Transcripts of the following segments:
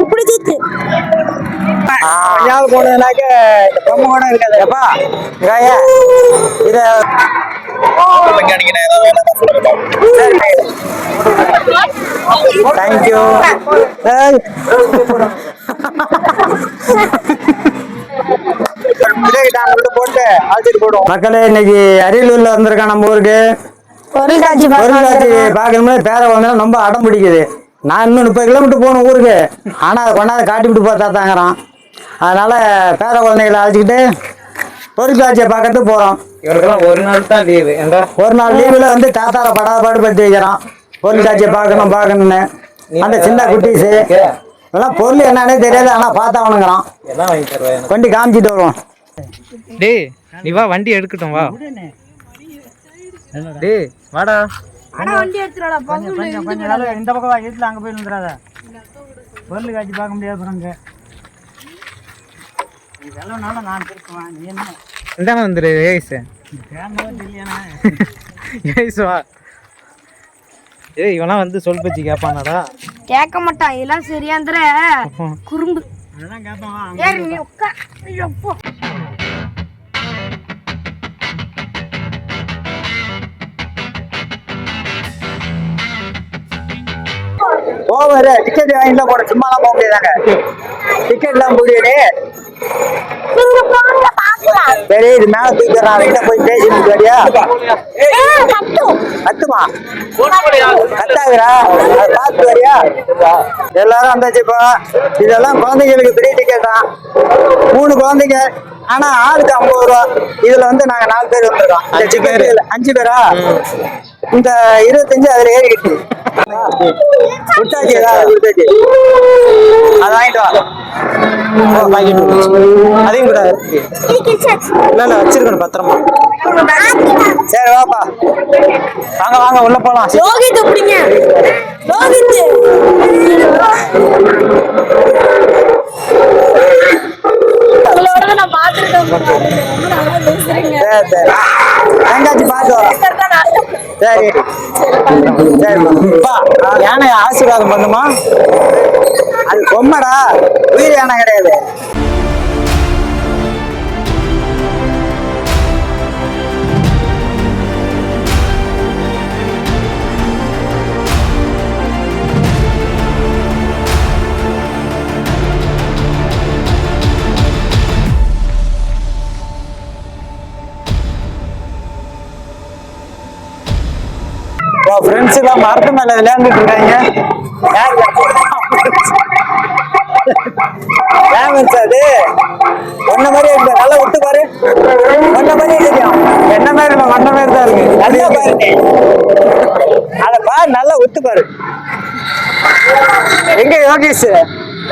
சுத்து கொஞ்சாவது போனதுனாக்க பொம்மை கூட இருக்காது. எப்பா இத தேங்க்யூ போடுவோம் மக்களே இன்னைக்கு அரியலூர்ல வந்திருக்கான் நம்ம ஊருக்கு. பொருள்காட்சி பொருட்காட்சி பார்க்கணும்னு பேர குழந்தை ரொம்ப அடம் பிடிக்குது. நான் இன்னும் முப்பது கிலோமீட்டர் போகணும் ஊருக்கு. ஆனால் அதை கொண்டாந்து காட்டி விட்டு பார்த்தா தாங்கிறான். அதனால பேர குழந்தைகளை அழைச்சிக்கிட்டு பொருட்காட்சியை பார்க்கறதுக்கு போகிறோம் இவருக்கெல்லாம் ஒரு நாள் தான் லீவு ஒரு நாள் லீவில் வந்து தாத்தார படாத பாடுபடுத்தி வைக்கிறான். பொருட்காட்சியை பார்க்கணும் பார்க்கணும்னு. அந்த சின்ன குட்டீஸு. இதெல்லாம் பொருள் என்னன்னே தெரியாது ஆனால் பார்த்தாவணுங்கிறான் என்ன வாங்கி தருவா எனக்கு? கொண்டு காமிச்சிட்டு வருவோம். டேய் நீ வா வண்டி எடுக்கட்டும் வா. டேய் வாடா. வண்டி எடுத்துடா நாள் இந்த பக்கம் வீட்டில் அங்கே போய் வந்துடாத பொருள் காட்சி பார்க்க முடியாது அப்புறம் இதெல்லாம் நான் திருக்குவேன் நீ என்ன? இந்தானே வந்துரு ஏய்ஸ். வா. ஏய் இவனா வந்து சொல் பச்சி கேட்பானாடா. கேட்க மாட்டான் இதெல்லாம் சரியாந்திர. குறும்பு. அதெல்லாம் கேட்பான் ஏறு நீ உட்கார். ஐயோ, போ. போவாரு டிக்கெட் வாங்கிட்டு போட சும்மாலாம் போக முடியாதாங்க? டிக்கெட்லாம் முடியுது சரி இது மேல தூக்கிறான் அவன்கிட்ட போய் பேசிட்டு வரியா கட்டும் கத்துமா? கத்தாகுறா அதை பார்த்து வரியா எல்லாரும் வந்தாச்சு இப்போ. இதெல்லாம் குழந்தைங்களுக்கு ஃப்ரீ டிக்கெட் தான். மூணு குழந்தைங்க. ஆனா ஆளுக்கு ஐம்பது ரூபா. இதுல வந்து நாங்க நாலு பேர் வந்திருக்கோம். இந்த அஞ்சு பேரு. அஞ்சு பேரா? இந்த இருபத்தஞ்சு அதுல ஏறிக்கிட்டு. கொடுத்தாச்சு அதை வாங்கிட்டு வா. அதையும் கூட இல்ல வச்சிருக்கணும் பத்திரமா. சரி வாப்பா. வாங்க வாங்க உள்ள போலாம். யோகித் அப்படிங்க யோகித் உங்களோட நான் பேசுறீங்க சரி சரி. எங்காச்சும் வரோம் சரி. சரி பா. யானை ஆசீர்வாதம் பண்ணுமா? அது பொம்மடா. உயிர் யானை கிடையாது. ஃப்ரெண்ட்ஸ் எல்லாம் மரத்து மேல விளையாண்டுட்டு இருக்காங்க. அது? ஒன்ன மாதிரி இருக்கு நல்லா விட்டு பாரு. ஒன்ன மாதிரி தெரியும் என்ன மாதிரி இல்லை? ஒன்ன மாதிரி தான் இருக்கு. நல்லா பாரு நீ. பாரு நல்லா ஒத்து பாரு. எங்க யோகேஷ்?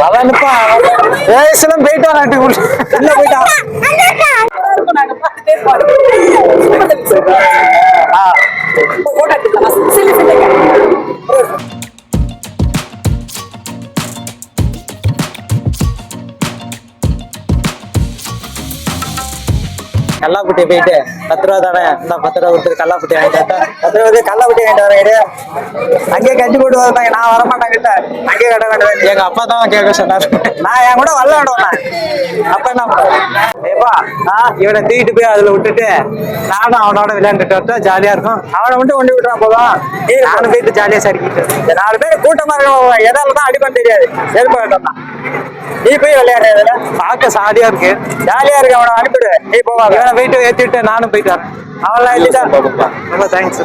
அவன் நிப்பான் போயிட்டான் நாட்டுக்கு உள்ள. உள்ள போயிட்டான் ஆ கல்லாப்பட்டி போயிட்டு பத்து ரூபா தானே இந்த பத்து ரூபா கொடுத்துட்டு கல்லாப்பட்டி வாங்கிட்டு பத்து ரூபா கொடுத்து கல்லாப்பட்டி வாங்கிட்டு வரேன் அங்கேயே கட்டி போட்டு வந்தாங்க நான் வர மாட்டேன் கிட்ட அங்கேயே கட்ட வேண்டாம் எங்க அப்பா தான் கேட்க சொன்னாரு. நான் என் கூட விளையாடுவேன் அப்ப என்ன? ஏப்பா ஆ, இவனை தூக்கிட்டு போய் அதுல விட்டுட்டு நானும் அவனோட விளையாண்டுட்டு வரட்டா ஜாலியா இருக்கும். அவனை மட்டும் கொண்டு விட்டுறா போதும்? நானும் போயிட்டு ஜாலியா சரிக்கிட்டு நாலு பேர் கூட்டமா இருக்கும் எதால தான் அடிப்பேன் தெரியாது. செருப்பு வேண்டாம் நீ போய் விளையாடுற பார்க்க சாதியா இருக்கு. ஜாலியா இருக்கு அவனை அனுப்பிடு. நீ போவா. இவனை போயிட்டு ஏத்திட்டு நானும் போயிட்டு வரேன். அவன்லாம் இல்லைடா. ரொம்ப தேங்க்ஸ்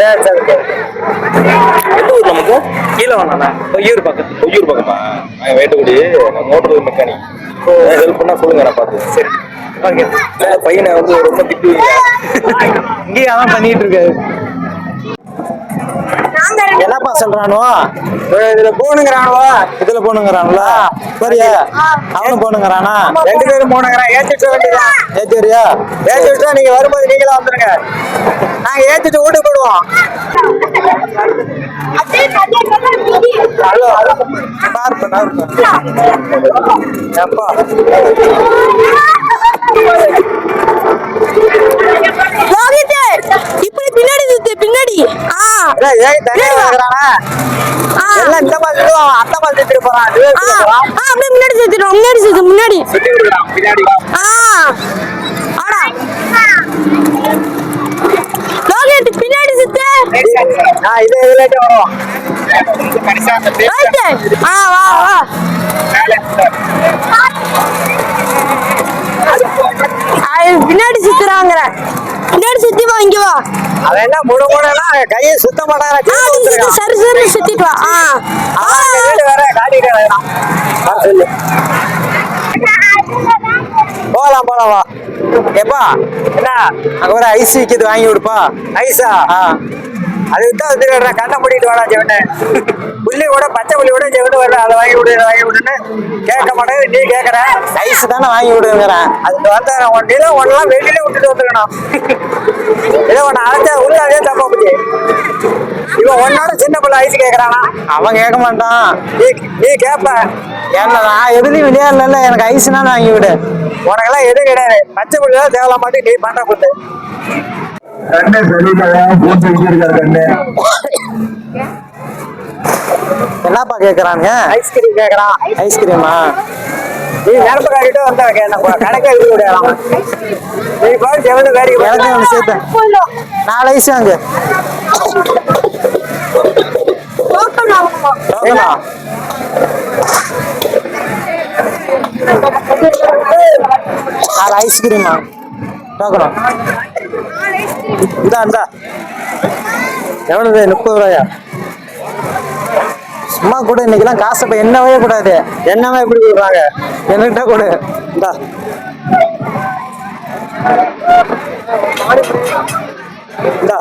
சரி சரி. எந்த ஊர் நமக்கு? கீழே வந்தானே பொய்யூர் பக்கத்து பொய்யூர் பக்கமா? நாங்க வேட்டுக்குடி. Motor mechanic. ஹெல்ப் பண்ணா சொல்லுங்க நான் பார்த்து சரி. ஓகே பையனை வந்து ரொம்ப திட்டுவீங்க. இங்கேயே அதான் பண்ணிட்டு இருக்காரு. என்னப்பா சொல்றானோ? இதுல போனுங்கிறானுவா? இதுல போனுங்கிறானுல சரியா? அவனும் போனுங்கிறானா? ரெண்டு பேரும் போனுங்கிறான். ஏத்திட்டு வேண்டியதான் ஏத்தி வரியா ஏத்தி விட்டா நீங்க வரும்போது நீங்களே வந்துருங்க. நாங்க ஏத்திட்டு வீட்டுக்கு போடுவோம். ஹலோ எப்பா யோகித் இப்படி பின்னாடி சுத்து பின்னாடி ஆ ஏய், தனியா இருக்கிறானா. ஆ. எல்லாம் இந்த மாதிரி சொல்லுவான் அந்த மாதிரி சுத்திட்டு போறான் ஆ ஆ, அப்படியே முன்னாடி சுத்திடும் முன்னாடி சுத்து முன்னாடி. ஆ. ஆடா லோகேட் பின்னாடி சுத்து. நான் இதே இதுலேட்டே ரைட் ஆ வா பின்னாடி சுத்துறாங்கற. பின்னாடி சுத்தி வா இங்க வா. அவன் என்ன முடு முடுனா கையை சுத்த மாட்டாங்க சரி சரி சுத்திட்டு வா. ஆ. ஆ வேற காட்டிட்டு வேணாம் போலாம் போலாம் வா. எப்பா என்ன? அங்க ஒரு ஐஸ் விக்குது வாங்கி விடுப்பா ஐஸா? ஆ. அதுக்கு தான் வந்து கண்ணை மூடிட்டு வாடா ஜெவனே. புள்ளி கூட பச்சை புள்ளி கூட ஜெவனு வரல அதை வாங்கி விடு வாங்கி விடுன்னு கேட்க மாட்டேங்குது. நீ கேட்கற? ஐஸ் தானே வாங்கி விடுங்கிறேன். அதுக்கு வந்து ஒன்றில ஒன்னெல்லாம் வெளியில விட்டுட்டு வந்துக்கணும் இதை ஒன்று அழைச்சா உள்ள அதே தப்பா போச்சு. இவன் ஒன்னோட சின்ன பிள்ளை ஐஸ் கேக்குறானா அவன் கேட்க மாட்டான். நீ நீ கேப்ப. என்ன நான் எதுலையும் விளையாடல எனக்கு ஐஸ்னா வாங்கி விடு. உனக்கெல்லாம் எதுவும் கிடையாது. பச்சை புள்ளி தான் தேவலாம் மாட்டி நீ பண்ற புட்டு கண்ணு சரியில்லையா போட்டு வச்சிருக்காரு கண்ணு. என்னப்பா கேக்குறானுங்க? ஐஸ்கிரீம் கேக்குறான் ஐஸ்கிரீமா நீ நிரப்பு காட்டிட்டு வந்த என்ன கணக்கே எழுதி விடையாலாம் நீ பாரு எவ்வளவு வேடிக்கை எனக்கு ஒன்று சேர்த்தேன். நாலு ஐஸ் வாங்கு. டோக்கனா? நாலு ஐஸ்கிரீமா பார்க்கணும். இந்தா இந்தா. எவ்வளவு முப்பது ரூபாயா? சும்மா கூட இன்னைக்கெல்லாம் காசு இப்போ என்னவே கூடாது. என்னவே எப்படி கொடுக்குறாங்க என்கிட்ட கொடு. இந்தா. இந்தா.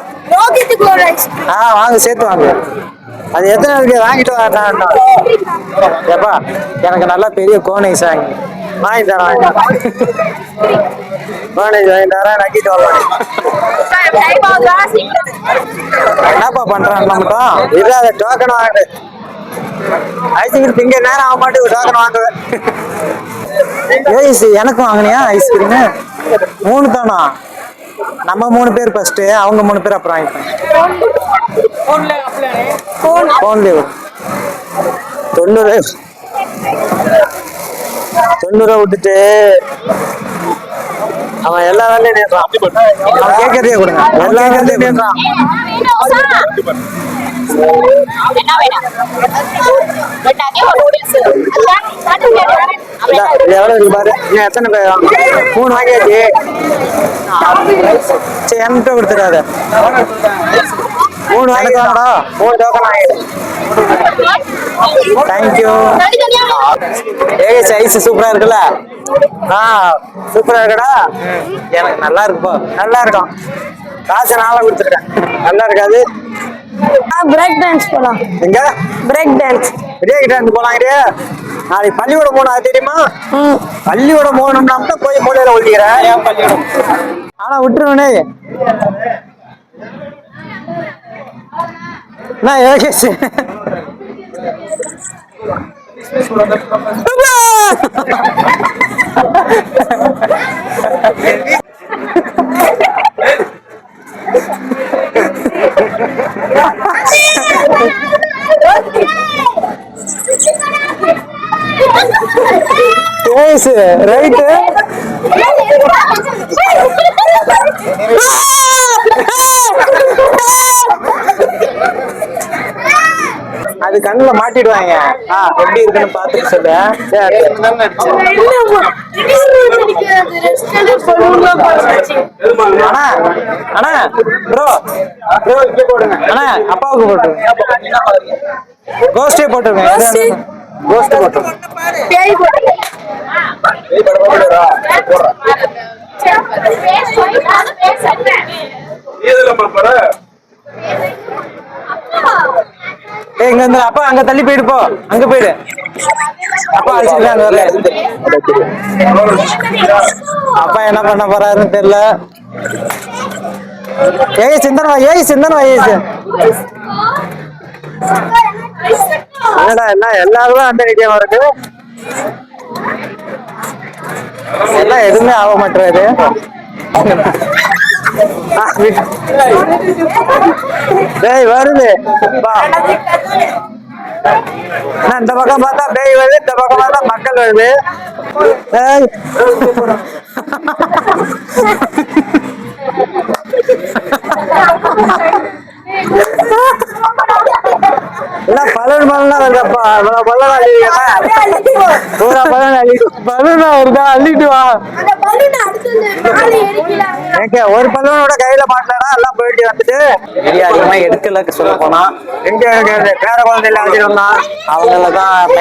ஆ வாங்க சேர்த்து வாங்க. அது எத்தனை இருக்கு? வாங்கிட்டு வரேன் ஏப்பா எனக்கு நல்லா பெரிய கோனைஸ் வாங்கி வாங்கி தரேன் கோனைஸ் வாங்கி தரேன் வரலாம் என்னப்பா பண்றான் மட்டும் இது அதை டோக்கன் வாங்க ஐஸ்கிரீம் திங்க நேரம் ஆக மாட்டேன் டோக்கன் வாங்குவேன் ஏய் எனக்கு வாங்கினியா ஐஸ்கிரீம் மூணு தானா? நம்ம மூணு பேர் ஃபர்ஸ்ட் அவங்க மூணு பேர் அப்புறம் வாங்கிப்பேன். ஃபோன்லேயே தொண்ணூறு. தொண்ணூறு விட்டுட்டு அவன் எல்லா வேலையும் நேர்றான். அவன் கேட்கறதே கொடுங்க. எல்லா வேலையும் நேர்றான். எவ்வளவு இருக்கு பாரு? எத்தனை பேர் மூணு வாங்கியாச்சு. சரி என்கிட்ட கொடுத்துடாத. மூணு வாங்கிக்கலாம்டா மூணு டோக்கன் வாங்கிடு தேங்க்யூ ஏகேசி ஐஸ் சூப்பரா இருக்குல்ல? ஆ சூப்பரா இருக்குடா. எனக்கு நல்லா இருக்குப்பா நல்லா இருக்கும். காசு நாளை கொடுத்துருக்கேன். நல்லா இருக்காது. பிரேக் டான்ஸ் போலாம். எங்க? பிரேக் டான்ஸ் இருந்து போலாம் இரு. நாளைக்கு பள்ளிக்கூடம் போனா தெரியுமா? பள்ளிக்கூடம் போகணும்னா போய் மூலையில ஒழிக்கிறேன். ஏன் பள்ளிக்கூடம் ஆனா விட்டுருவனே. நான் ஏகேசி ஏஸ் ரைட்டு கண்ணுல மாட்டிடுவாங்க. ஆ, எப்படி இருக்குன்னு பாத்துட்டு சொல்லு. சரி. அண்ணா அண்ணா ப்ரோ ப்ரோ இங்க போடுங்க. அண்ணா அப்பாவுக்கு போட்டுருங்க. கோஸ்டே போட்டுருங்க. கோஸ்ட் போட்டுருங்க. இதுல பாப்பார ஏய் இங்க வந்து அப்பா அங்க தள்ளி போயிடு போ. அங்க போயிடு. அப்பா அழைச்சிட்டு வரல. அப்பா என்ன பண்ண போறாருன்னு தெரியல. ஏய் சிந்தன் வா ஏய் சிந்தன் வா ஏய். என்னடா என்ன எல்லாரும் அந்த ஐடியா இருக்கு? எல்லாம் எதுவுமே ஆக மாட்டேறது ஆ, விட்டு. வருது. வா. இந்த பக்கம் பார்த்தா பேய் வருது இந்த பக்கம் பார்த்தா மக்கள் வருது ஏய். எல்லாம் பலன் பலனா வருதப்பா இவ்வளவு பலன் அள்ளிடுங்க பூரா பலன் அள்ளிட்டு பலனா வருதா அள்ளிட்டு வா. ஒரு பலூனோட கையில மாட்டலடா எல்லாம் போயிட்டு வந்துட்டு? வீடியோ அதிகமா எடுக்கல சொல்ல போனா எங்க இருக்கிறது? பேர குழந்தை எல்லாம் வச்சுட்டு வந்தான் அவங்கள தான்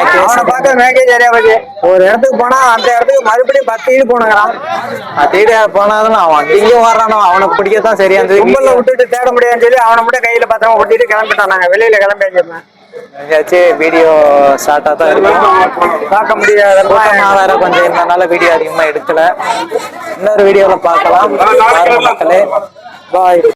பார்க்க மேக்கே சரியா போச்சு ஒரு இடத்துக்கு போனா அந்த இடத்துக்கு மறுபடியும் பத்து ஈடு போனுங்கிறான் தேடி போனாலும் அவன் அங்கேயும் வர்றானோ அவனுக்கு பிடிக்கத்தான் சரியா இருந்தது கும்பல்ல விட்டுட்டு தேட முடியாதுன்னு சொல்லி அவனை மட்டும் கையில பத்திரமா ஒட்டிட்டு கிளம்பிட்டான் நாங்க. வெளியில கிளம்பி எங்கேயாச்சும் வீடியோ ஷார்ட்டா தான் இருக்கும். பார்க்க முடியாத கூட்டமா வேற கொஞ்சம் இருந்தனால வீடியோ அதிகமா எடுக்கல. இன்னொரு வீடியோல பார்க்கலாம். மக்களே. பாய்